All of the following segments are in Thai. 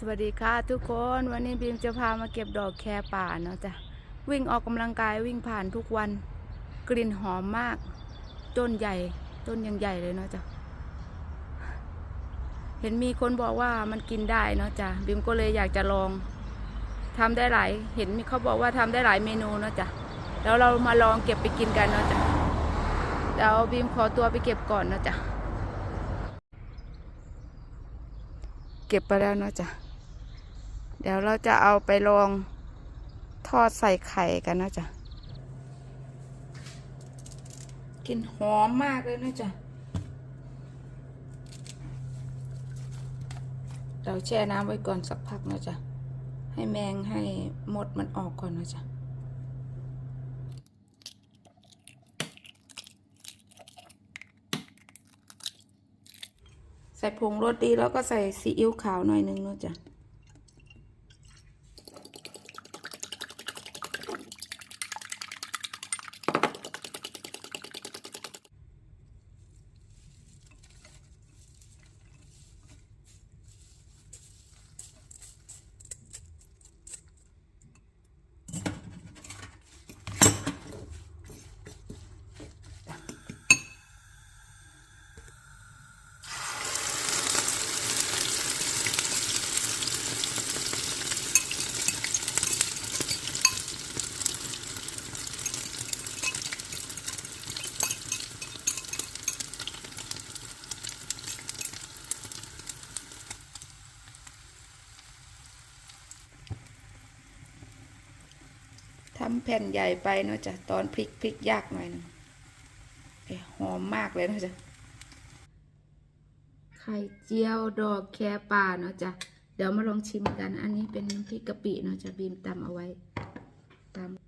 สวัสดีค่ะทุกคนวันนี้บีมจะพามาเก็บดอกแคป่าเนาะจ้ะวิ่งออกกำลังกายวิ่งผ่านทุกวัน กลิ่นหอมมาก ต้นใหญ่ ต้นยังใหญ่เลยเนาะจ้ะเห็นมีคนบอกว่ามันกินได้เนาะจ้ะบีมก็เลยอยากจะลองทำได้หลายเห็นมีเขาบอกว่าทำได้หลายเมนูเนาะจ้ะแล้วเรามาลองเก็บไปกินกันเนาะจ้ะเดี๋ยวบีมขอตัวไปเก็บก่อนเนาะจ้ะเก็บไปแล้วเนาะจ้ะ ดี๋ยวเราจะเอาไปลองทอดใส่ไข่กันนะจ๊ะกลินหอมมากเลยนะจ๊ะเราแช่น้ำไว้ก่อนสักพักนะจ๊ะให้แมงให้มดมันออกก่อนนะจ๊ะใส่ผงรสดีแล้วก็ใส่ซีอิ๊วขาวหน่อยนึงนะจ๊ะ ทำแผ่นใหญ่ไปเนาะจ้ะตอนพลิกพลิกยากหน่อยนึงเอ้ยหอมมากเลยเนาะจ้ะไข่เจียวดอกแคป่าเนาะจ้ะเดี๋ยวมาลองชิมกัน อันนี้เป็นน้ำพริกกะปิเนาะจ้ะบีมตำเอาไว้ตำ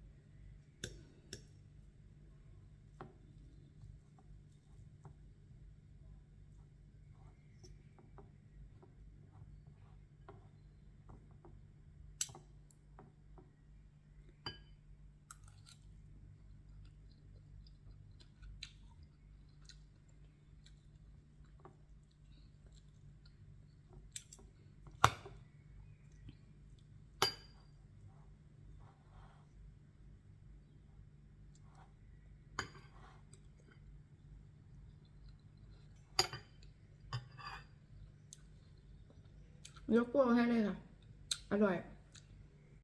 ยกโป้ให้เลยค่ะ อร่อย